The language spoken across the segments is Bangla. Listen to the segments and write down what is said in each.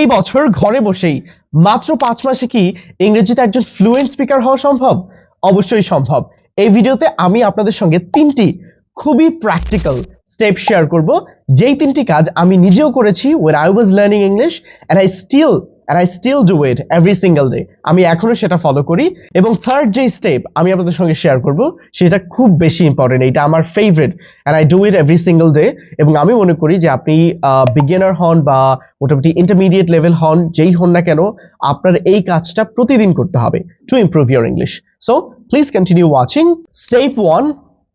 এই বছর ঘরে বসেই। মাত্র পাঁচ মাসে কি ইংরেজিতে একজন ফ্লুয়েন্ট স্পিকার হওয়া সম্ভব? অবশ্যই সম্ভব। এই ভিডিওতে আমি আপনাদের সঙ্গে তিনটি খুবই প্র্যাকটিক্যাল স্টেপ শেয়ার করব। যেই তিনটি কাজ আমি নিজেও করেছি where I was learning English and I still and I still do it every single day. আমি এখনও সেটা ফলো করি। এবং থার্ড যে স্টেপ আমি আপনাদের সঙ্গে শেয়ার করব, সেটা খুব বেশি ইম্পর্টেন্ট এটা আমার favourite and I do it every single day এবং আমি মনে করি যে আপনি বিজ্ঞানার হন বা মোটামুটি ইন্টারমিডিয়েট লেভেল হন, যেই হন না কেন, আপনার এই কাজটা প্রতিদিন করতে হবে to improve your English so please continue watching step one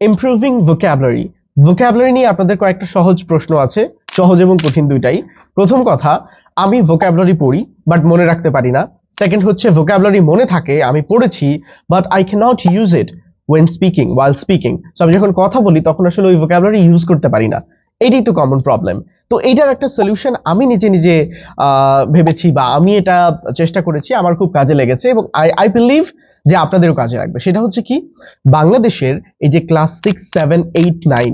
improving vocabulary vocabulary নিয়ে আপনাদের কয়েকটা সহজ প্রশ্ন আছে। সহজ এবং কঠিন দুইটাই। প্রথম কথা আমি ভোক্যাবুলারি পড়ি বাট মনে রাখতে পারি না। সেকেন্ড হচ্ছে ভোক্যাবুলারি মনে থাকে, আমি পড়েছি but I can not use it when speaking while speaking so আমি যখন কথা বলি, তখন আসলে ওই ভোক্যাবুলারি ইউজ করতে পারি না। এটাই তো কমন প্রবলেম তো এইটার একটা সলিউশন আমি নিজে নিজে ভেবেছি বা আমি এটা চেষ্টা করেছি, আমার খুব কাজে লেগেছে এবং আই আই বিলিভ যে আপনাদেরও কাজে লাগবে। সেটা হচ্ছে কি, বাংলাদেশের এই যে class six seven eight nine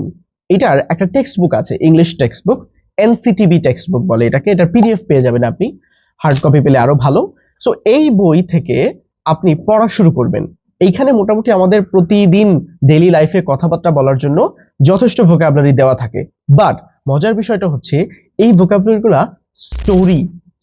এটার একটা টেক্সট বুক আছে English text book NCTB text book বলে এটাকে, এটার পিডিএফ পেয়ে যাবেন আপনি। হার্ড কপি পেলে আরও ভালো। সো এই বই থেকে আপনি পড়া শুরু করবেন। এইখানে মোটামুটি আমাদের প্রতিদিন ডেইলি লাইফে কথাবার্তা বলার জন্য যথেষ্ট ভোকাবুলারি দেওয়া থাকে। বাট মজার বিষয়টা হচ্ছে, এই ভোকাবুলারিগুলা স্টোরি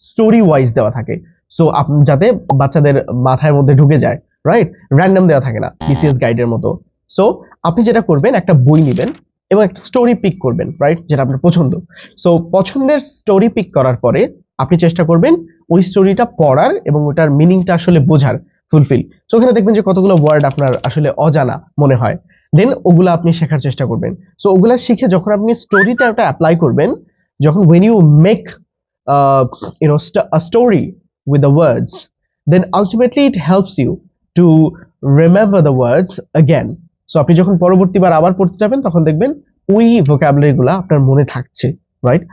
স্টোরি ওয়াইজ দেওয়া থাকে। সো যাতে বাচ্চাদের মাথায় মধ্যে ঢুকে যায় রাইট র্যান্ডম দেওয়া থাকে না বিসিএস গাইডের মতো। সো আপনি যেটা করবেন, একটা বই নেবেন। এবং একটা স্টোরি পিক করবেন রাইট যেটা আপনার পছন্দ। সো পছন্দের স্টোরি পিক করার পরে আপনি চেষ্টা করবেন ওই স্টোরিটা পড়ার এবং ওটার মিনিংটা আসলে বোঝার ফুলফিল সো ওখানে দেখবেন যে কতগুলো ওয়ার্ড আপনার আসলে অজানা মনে হয়। দেন ওগুলা আপনি শেখার চেষ্টা করবেন। সো ওগুলা শিখে যখন আপনি স্টোরিতে ওটা অ্যাপ্লাই করবেন যখন when you make uh, you know st- words then ultimately the words then ultimately it helps you to so আপনি যখন পরবর্তীবার আবার পড়তে যাবেন, তখন দেখবেন ওই ভোকাবুলারি গুলা আপনার মনে থাকছে right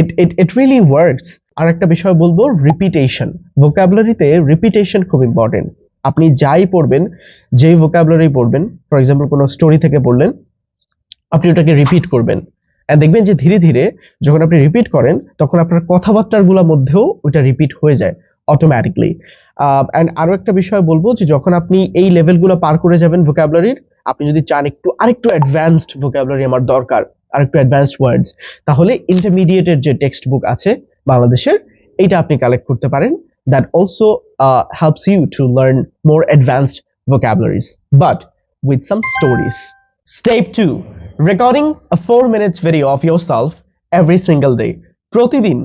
it it it really works আর একটা বিষয় বলব রিপিটেশন ভোকাবুলারিতে রিপিটেশন খুব ইম্পর্টেন্ট আপনি যাই পড়বেন, যেই ভোকাবুলারি পড়বেন ফর এক্সাম্পল কোনো স্টোরি থেকে পড়লেন, আপনি ওটাকে রিপিট করবেন। দেখবেন যে ধীরে ধীরে যখন আপনি রিপিট করেন, তখন আপনার কথাবার্তারগুলোর মধ্যেও ওইটা রিপিট হয়ে যায়। অটোমেটিকলি অ্যান্ড আরও একটা বিষয় বলব যে যখন আপনি এই লেভেলগুলো পার করে যাবেন ভোকাবুলারির আপনি যদি চান একটু, আরেকটু অ্যাডভান্সড ভোকাবুলারি আমার দরকার, আরেকটু অ্যাডভান্সড ওয়ার্ডস তাহলে ইন্টারমিডিয়েটের যে টেক্সট বুক আছে বাংলাদেশের, এইটা আপনি কালেক্ট করতে পারেন। That also helps you to learn more advanced vocabularies. But with some stories, step 2 recording a 4 minutes video of yourself every single day. প্রতিদিন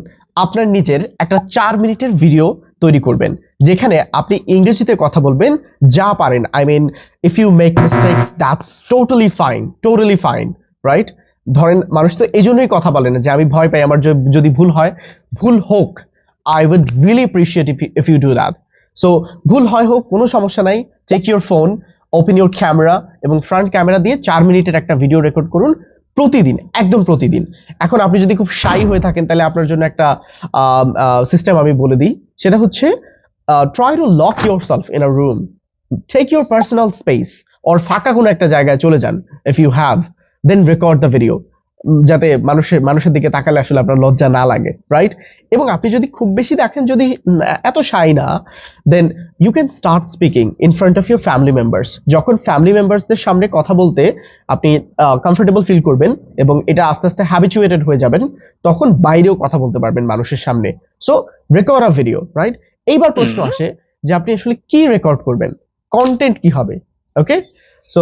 আপনার নিজের একটা চার মিনিটের ভিডিও তৈরি করবেন, যেখানে আপনি ইংরেজিতে কথা বলবেন, যা পারেন। I mean if you make mistakes that's totally fine totally fine right ধরেন, মানুষ তো এই জন্যই কথা বলে না যে, আমি ভয় পাই, আমার যদি ভুল হয়, ভুল হোক I would really appreciate if if you do that so ভুল হয় হোক, কোনো সমস্যা নাই take your phone open your camera এবং ফ্রন্ট ক্যামেরা দিয়ে চার মিনিটের একটা ভিডিও রেকর্ড করুন প্রতিদিন, একদম প্রতিদিন। এখন আপনি যদি খুব শাই হয়ে থাকেন, তাহলে আপনার জন্য একটা সিস্টেম আমি বলে দিই। সেটা হচ্ছে try to lock yourself in a room take your personal space or ফাঁকা কোনো একটা জায়গায় চলে যান if you have then record the video যাতে মানুষের মানুষের দিকে তাকালে আসলে আপনার লজ্জা না লাগে রাইট এবং আপনি যদি খুব বেশি দেখেন যদি এত শাই না then you can start speaking in front of your family members যখন ফ্যামিলি মেম্বার্সদের সামনে কথা বলতে আপনি কমফোর্টেবল ফিল করবেন এবং এটা আস্তে আস্তে হ্যাবিচুয়েটেড হয়ে যাবেন তখন বাইরেও কথা বলতে পারবেন মানুষের সামনে। So record a video right এইবার প্রশ্ন। আসে যে আপনি আসলে কি রেকর্ড করবেন? কন্টেন্ট কি হবে? ওকে সো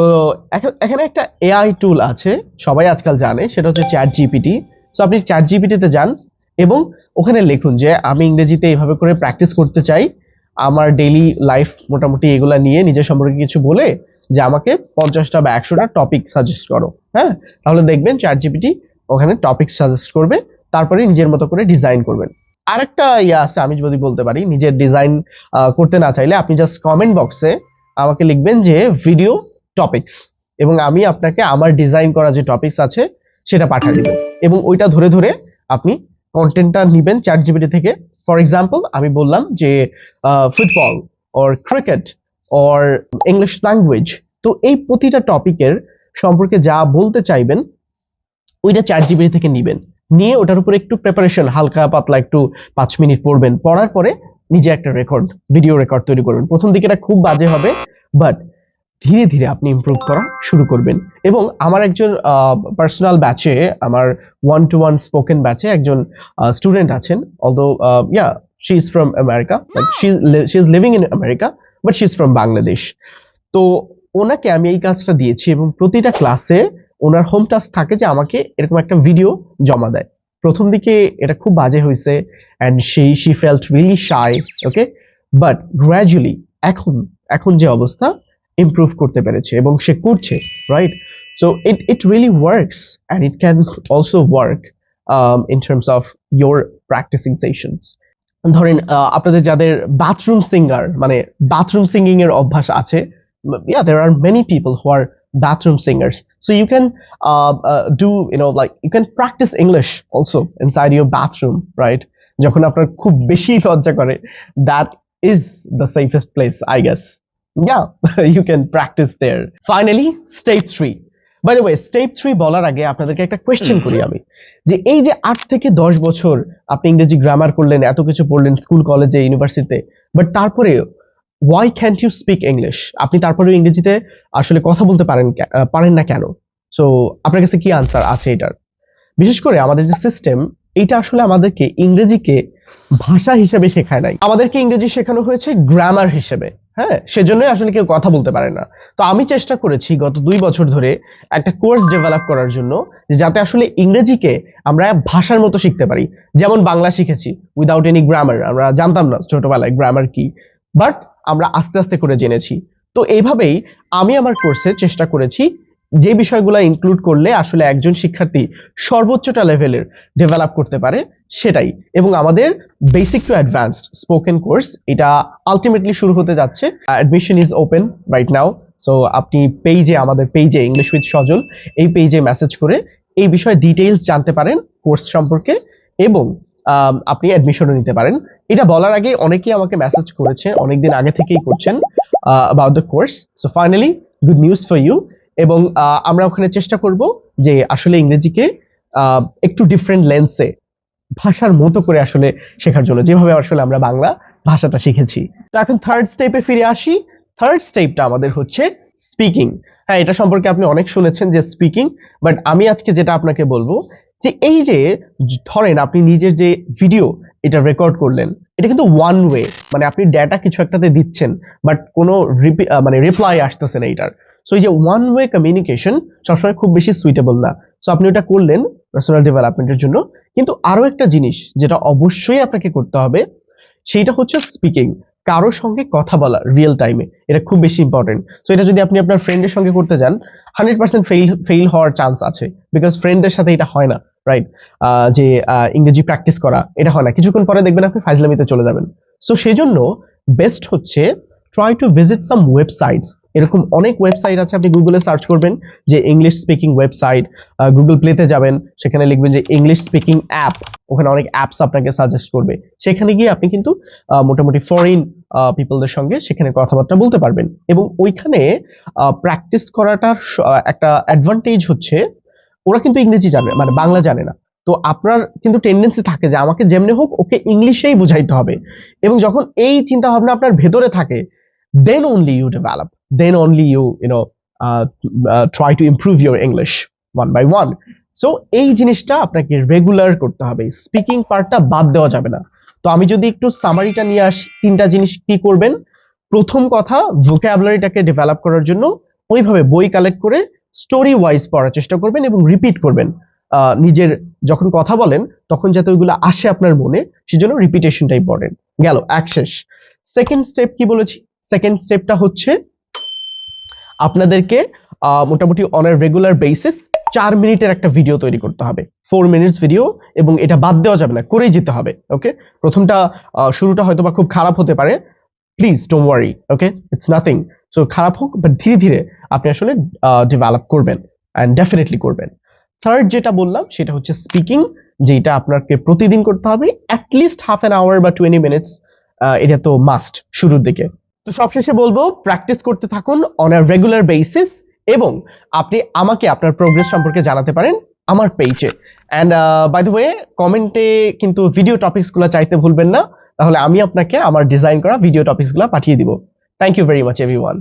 এখানে একটা এআই টুল আছে, সবাই আজকাল জানে, সেটা হচ্ছে চ্যাট জিপিটি সো আপনি চ্যাট জিপিটিতে যান এবং ওখানে লিখুন যে, আমি ইংরেজিতে এইভাবে করে প্র্যাকটিস করতে চাই। আমার ডেইলি লাইফ মোটামুটি এগুলা নিয়ে নিজের সম্পর্কে কিছু বলে যে, আমাকে পঞ্চাশটা বা একশোটা টপিক সাজেস্ট করো। হ্যাঁ? তাহলে দেখবেন চ্যাট জিপিটি ওখানে টপিক সাজেস্ট করবে, তারপরে নিজের মতো করে ডিজাইন করবেন। আরেকটা ইয়ে আছে, আমি যদি বলতে পারি, নিজের ডিজাইন করতে না চাইলে আপনি জাস্ট কমেন্ট বক্সে আমাকে লিখবেন যে ভিডিও টপিকস এবং আমি আপনাকে আমার ডিজাইন করা যে টপিকস আছে সেটা পাঠিয়ে দেবো। এবং ওইটা ধরে ধরে আপনি কন্টেন্টটা নিবেন চ্যাট জিবিটি থেকে। ফর এক্সাম্পল আমি বললাম যে football or cricket or English language তো এই প্রতিটা টপিকের সম্পর্কে যা বলতে চাইবেন, ওইটা চ্যাট জিবিটি থেকে নিবেন। নিয়ে ওটার উপর একটু প্রিপারেশন হালকা পাতলা একটু পাঁচ মিনিট পড়বেন। পড়ার পরে নিজে একটা রেকর্ড ভিডিও রেকর্ড তৈরি করবেন। প্রথম দিকে এটা খুব বাজে হবে বাট ধীরে ধীরে আপনি ইমপ্রুভ করা শুরু করবেন। এবং আমার একজন পার্সোনাল ব্যাচে আমার ওয়ান টু ওয়ান স্পোকেন ব্যাচে একজন স্টুডেন্ট আছেন। Although yeah she is from America she is living in America but she is from Bangladesh তো ওনাকে আমি এই কাজটা দিয়েছি এবং প্রতিটা ক্লাসে ওনার হোম টাস্ক থাকে যে আমাকে এরকম একটা ভিডিও জমা দেয়। প্রথম দিকে এটা খুব বাজে হয়েছে অ্যান্ড সেই she felt really shy okay but gradually এখন এখন যে অবস্থা ইমপ্রুভ করতে পেরেছে এবং সে করছে right so it it really works and it can also work in terms of your practising sessions ধরেন আপনাদের যাদের বাথরুম সিঙ্গার মানে বাথরুম সিঙ্গিং এর অভ্যাস আছে there are many people who are bathroom singers so you can uh, uh, do you know like you can practice english also inside your bathroom right যখন আপনার খুব বেশি লজ্জা করে that is the safest place i guess yeah you can practice there. Finally step 3 by the way step three বলার আগে আপনাদেরকে একটা কোয়েশ্চেন করি আমি। যে এই যে আট থেকে দশ বছর আপনি ইংরেজি গ্রামার করলেন এত কিছু পড়লেন স্কুল কলেজে ইউনিভার্সিটিতে বাট তারপরে why can't you speak English আপনি তারপরে ইংরেজিতে আসলে কথা বলতে পারেন পারেন না কেন? সো আপনার কাছে কি আনসার আছে এটার? বিশেষ করে আমাদের যে সিস্টেম এটা আসলে আমাদেরকে ইংরেজিকে ভাষা হিসেবে শেখায় নাই। আমাদেরকে ইংরেজি শেখানো হয়েছে গ্রামার হিসেবে। হ্যাঁ সেজন্যই আসলে কেউ কথা বলতে পারে না। তো আমি চেষ্টা করেছি গত দুই বছর ধরে একটা কোর্স ডেভেলপ করার জন্য যাতে আসলে ইংরেজিকে আমরা ভাষার মতো শিখতে পারি। যেমন বাংলা শিখেছি উইদাউট এনি গ্রামার আমরা জানতাম না ছোটবেলায় গ্রামার কি। বাট আমরা আস্তে আস্তে করে জেনেছি। তো এইভাবেই আমি আমার কোর্সে চেষ্টা করেছি যে বিষয়গুলো ইনক্লুড করলে আসলে একজন শিক্ষার্থী সর্বোচ্চটা লেভেলের ডেভেলপ করতে পারে সেটাই। এবং আমাদের basic to advanced spoken course এটা আলটিমেটলি শুরু হতে যাচ্ছে। Admission is open right now so আপনি পেজে আমাদের পেজে ইংলিশ উইথ সজল এই পেজে মেসেজ করে এই বিষয়ে ডিটেইলস জানতে পারেন কোর্স সম্পর্কে এবং আপনি অ্যাডমিশনও নিতে পারেন। এটা বলার আগে অনেকেই আমাকে মেসেজ করেছেন, অনেকদিন আগে থেকেই করছেন about the course so finally good news for you এবং আমরা ওখানে চেষ্টা করব যে আসলে ইংরেজিকে একটু ডিফারেন্ট লেন্সে ভাষার মতো করে আসলে শেখার জন্য, যেভাবে আসলে আমরা বাংলা ভাষাটা শিখেছি। তো এখন থার্ড স্টেপে ফিরে আসি। থার্ড স্টেপটা আমাদের হচ্ছে স্পিকিং হ্যাঁ এটা সম্পর্কে আপনি অনেক শুনেছেন যে স্পিকিং বাট আমি আজকে যেটা আপনাকে বলব, যে এই যে, ধরেন আপনি নিজের যে ভিডিও এটা রেকর্ড করলেন, এটা কিন্তু ওয়ান ওয়ে মানে আপনি ডেটা কিছু একটাতে দিচ্ছেন বাট কোনো মানে রিপ্লাই আসতেছে না এটার সো এই যে ওয়ান ওয়ে কমিউনিকেশন সবসময় খুব বেশি সুইটেবল না। সো আপনি ওটা করলেন পার্সোনাল ডেভেলপমেন্টের জন্য। কিন্তু আরও একটা জিনিস যেটা অবশ্যই আপনাকে করতে হবে, সেইটা হচ্ছে স্পিকিং কারও সঙ্গে কথা বলা রিয়েল টাইমে এটা খুব বেশি ইম্পর্টেন্ট সো এটা যদি আপনি আপনার ফ্রেন্ডের সঙ্গে করতে যান হান্ড্রেড পার্সেন্ট ফেল ফেল হওয়ার চান্স আছে। বিকজ ফ্রেন্ডদের সাথে এটা হয় না রাইট যে ইংরেজি প্র্যাকটিস করা, এটা হয় না। কিছুক্ষণ পরে দেখবেন আপনি ফাইজলামিতে চলে যাবেন। সো সেজন্য বেস্ট হচ্ছে try to visit some websites এরকম অনেক ওয়েবসাইট আছে, আপনি গুগলে সার্চ করবেন যে ইংলিশ স্পিকিং ওয়েবসাইট গুগল প্লেতে যাবেন, সেখানে লিখবেন যে ইংলিশ স্পিকিং অ্যাপ ওখানে অনেক অ্যাপস আপনাকে সাজেস্ট করবে। সেখানে গিয়ে আপনি কিন্তু মোটামুটি ফরেন পিপলদের সঙ্গে সেখানে কথাবার্তা বলতে পারবেন। এবং ওইখানে প্র্যাকটিস করাটার একটা অ্যাডভান্টেজ হচ্ছে, ওরা কিন্তু ইংরেজি জানে মানে বাংলা জানে না। তো আপনার কিন্তু টেন্ডেন্সি থাকে যে আমাকে যেমনি হোক, ওকে ইংলিশেই বুঝাইতে হবে। এবং যখন এই চিন্তা ভাবনা আপনার ভেতরে থাকে then only you develop then only you you know try to improve your English one by one so এই জিনিসটা আপনাকে রেগুলার করতে হবে। স্পিকিং পার্টটা বাদ দেওয়া যাবে না। তো আমি যদি একটু সামারিটা নিয়ে আসি, তিনটা জিনিস কি করবেন? প্রথম কথা ভোকাবুলারিটাকে ডেভেলপ করার জন্য ওইভাবে বই কালেক্ট করে স্টোরি ওয়াইজ পড়ার চেষ্টা করবেন এবং রিপিট করবেন। নিজের যখন কথা বলেন, তখন যাতে ওইগুলো আসে আপনার মনে, সেজন্য রিপিটেশনটা ইম্পর্টেন্ট গেল, এক শেষ। সেকেন্ড স্টেপ কি বলেছি? সেকেন্ড স্টেপটা হচ্ছে আপনাদেরকে মোটামুটি অন রেগুলার বেসিস চার মিনিটের একটা ভিডিও তৈরি করতে হবে। ফোর মিনিটস ভিডিও এবং এটা বাদ দেওয়া যাবে না, করেই যেতে হবে ওকে প্রথমটা শুরুটা হয়তো বা খুব খারাপ হতে পারে। Please don't worry okay it's nothing so খারাপ হোক বাট ধীরে ধীরে আপনি আসলে ডেভেলপ করবেন অ্যান্ড ডেফিনেটলি করবেন। থার্ড যেটা বললাম, সেটা হচ্ছে স্পিকিং যেটা আপনাকে প্রতিদিন করতে হবে at least half an hour বা টোয়েন্টি মিনিটস এটা তো মাস্ট শুরুর দিকে। তো সবশেষে বলব প্র্যাকটিস করতে থাকুন অন আ রেগুলার বেসিস এবং আপনি আমাকে আপনার প্রোগ্রেস সম্পর্কে জানাতে পারেন আমার পেজে অ্যান্ড বাই দ্য ওয়ে কমেন্টে কিন্তু ভিডিও টপিকসগুলো চাইতে ভুলবেন না। তাহলে আমি আপনাকে আমার ডিজাইন করা ভিডিও টপিকসগুলো পাঠিয়ে দিব। Thank you very much everyone